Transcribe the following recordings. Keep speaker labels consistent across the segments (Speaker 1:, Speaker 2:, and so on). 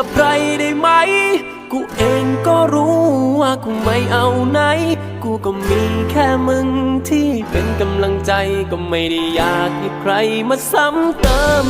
Speaker 1: กับใครได้ไหม กูเองก็รู้ว่ากูไม่เอาไหน กูก็มีแค่มึงที่เป็นกำลังใจก็ไม่ได้อยากให้ใครมาซ้ำเติม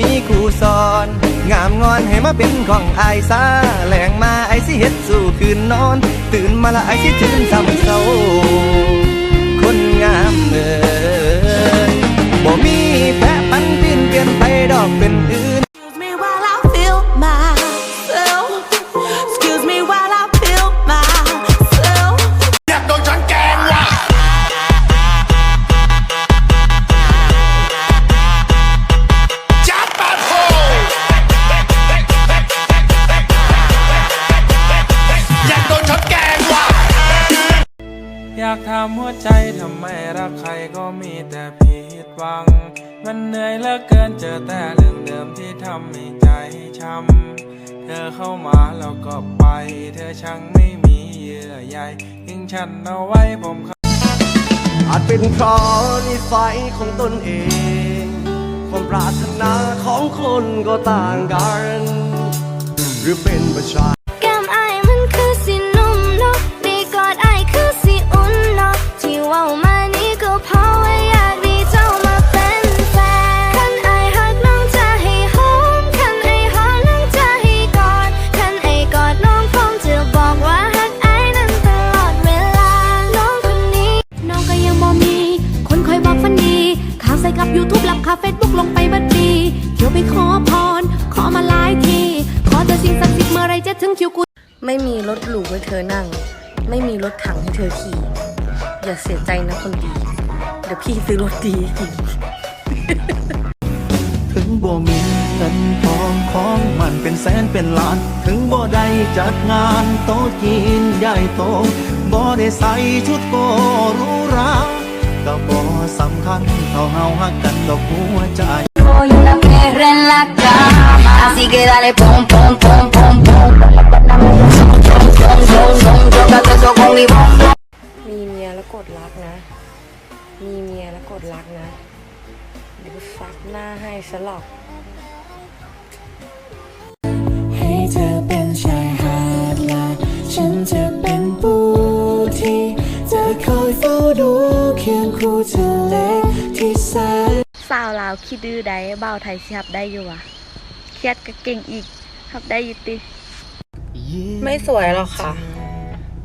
Speaker 2: มีครูสอน งามงอนให้มาเป็นของอายซาแหลงมาไอสิเฮ็ดสู่คืนนอน ตื่นมาละไอสิตื่นซ้ำเศร้า
Speaker 3: ถา
Speaker 4: มหัวใจทำไมรักใครก็มีแต่ผิดหวัง มันเหนื่อยเหลือเกินเจอแต่เรื่องเดิมที่ทำให้ใจช้ำ เธอเข้ามาแล้วก็ไป เธอช่างไม่มีเยื่อใยทิ้งฉันเอาไว้ผม
Speaker 2: อาจเป็นเพราะนิสัยของตนเอง ความปรารถนาของคนก็ต่างกัน หรือเป็นประชา
Speaker 5: ข่าวใส่กับ YouTube รับข่าว Facebook ลงไปบัดดีเที่ยวไปขอพร ขอมาหลายที ขอแต่สิ่งศักดิ์สิทธิ์เมื่อไรจะถึงคิวกู
Speaker 6: ไม่มีรถหรูให้เธอนั่ง ไม่มีรถถังให้เธอขี่ อย่าเสียใจนะคนดี เดี๋ยวพี่ซื้อรถดีให้กิน
Speaker 2: ถึงบ่มีเงินทองของมันเป็นแสนเป็นล้าน ถึงบ่ได้จัดงานโต๊ะจีนใหญ่โตบ่ได้ใส่ชุดโกหรูหรา ก็บ่สำคัญเท่าเฮาฮักกันดอกหัวใจ
Speaker 7: Soy una perra en la cama, así que dale pum pum pum pum pum. Zum, zum, zum, zum, tócate eso con mi bom bom.
Speaker 6: มีเมียแล้วกดรักนะ มีเมียแล้วกดรักนะ เดี๋ยวฟักหน้าให้ซะหรอก
Speaker 8: ให้เธอเป็นชายหาดและฉันจะเป็นปูที่ จะคอยเฝ้าดูเคียงคู่ทะเลที่แสน
Speaker 6: สาวลาวคิดดื้อได้บ่าวไทยสิฮับได้อยู่วะเครียดก็เก่งอีกฮับได้อยู่ติ ไม่สวยหรอกค่ะ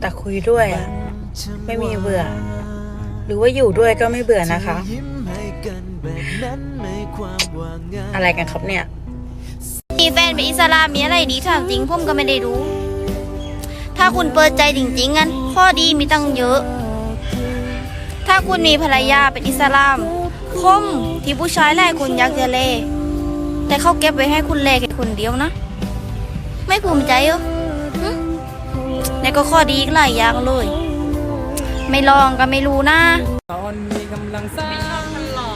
Speaker 6: แต่คุยด้วยอะไม่มีเบื่อ หรือว่าอยู่ด้วยก็ไม่เบื่อนะคะ อะไรกันครับเนี่ย
Speaker 9: มีแฟนเป็นอิสลามมีอะไรดีถามจริงผมก็ไม่ได้รู้ ถ้าคุณเปิดใจจริงๆงั้น ข้อดีมีตั้งเยอะถ้า คุณมีภรรยาเป็นอิสลาม คมที่ผู้ชายหลายคนอยากจะเลแต่เขาเก็บไว้ให้คุณเลแค่คนเดียวนะ ไม่ภูมิใจเหรอหึแต่ก็ข้อดีอีกหลายอย่างเลย ไม่ลองก็ไม่รู้นะ
Speaker 4: ตอนมีกำลังสร้าง
Speaker 10: ไม่ชอ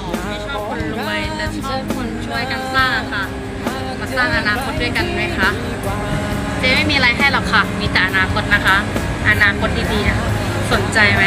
Speaker 10: บคนรวยแต่ชอบคนช่วยกันสร้างค่ะ มาสร้างอนาคตด้วยกันไหมคะ เจ๊ไม่มีอะไรให้หรอกค่ะ มีแต่อนาคตนะคะ อนาคตดีๆอะสนใจไหม